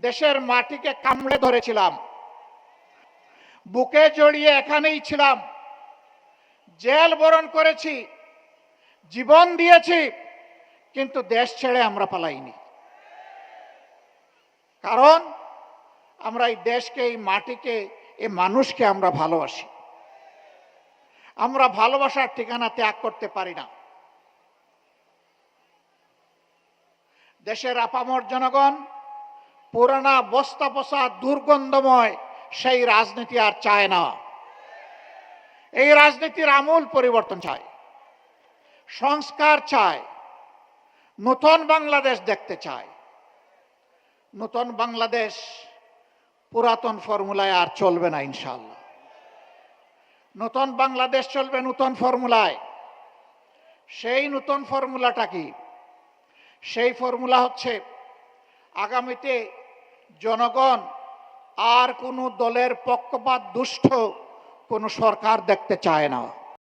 দেশের মাটিকে কামড়ে ধরেছিলাম। বুকে জড়িয়ে এখানেই ছিলাম। জেল বরণ করেছি, জীবন দিয়েছি, কিন্তু দেশ ছেড়ে আমরা পালাইনি। কারণ আমরা এই দেশকে, এই মাটিকে এই মানুষকে আমরা ভালোবাসি। আমরা ভালোবাসার ঠিকানা ত্যাগ করতে পারি না। দেশের আপামর জনগণ পুরানা বস্তা বসা দুর্গন্ধময়, সেই রাজনীতি আর চায় না। এই রাজনীতির আমূল পরিবর্তন চায়, সংস্কার চায়, নতুন বাংলাদেশ দেখতে চায়। নতুন বাংলাদেশ পুরাতন ফর্মুলায় আর চলবে না ইনশাল্লাহ নতুন বাংলাদেশ চলবে নতুন ফর্মুলায়। সেই নতুন ফর্মুলাটা কি? সেই ফর্মুলা হচ্ছে আগামীতে জনগণ আর কোনো দলের পক্ষপাত দুষ্ট কোনো সরকার দেখতে চায় না।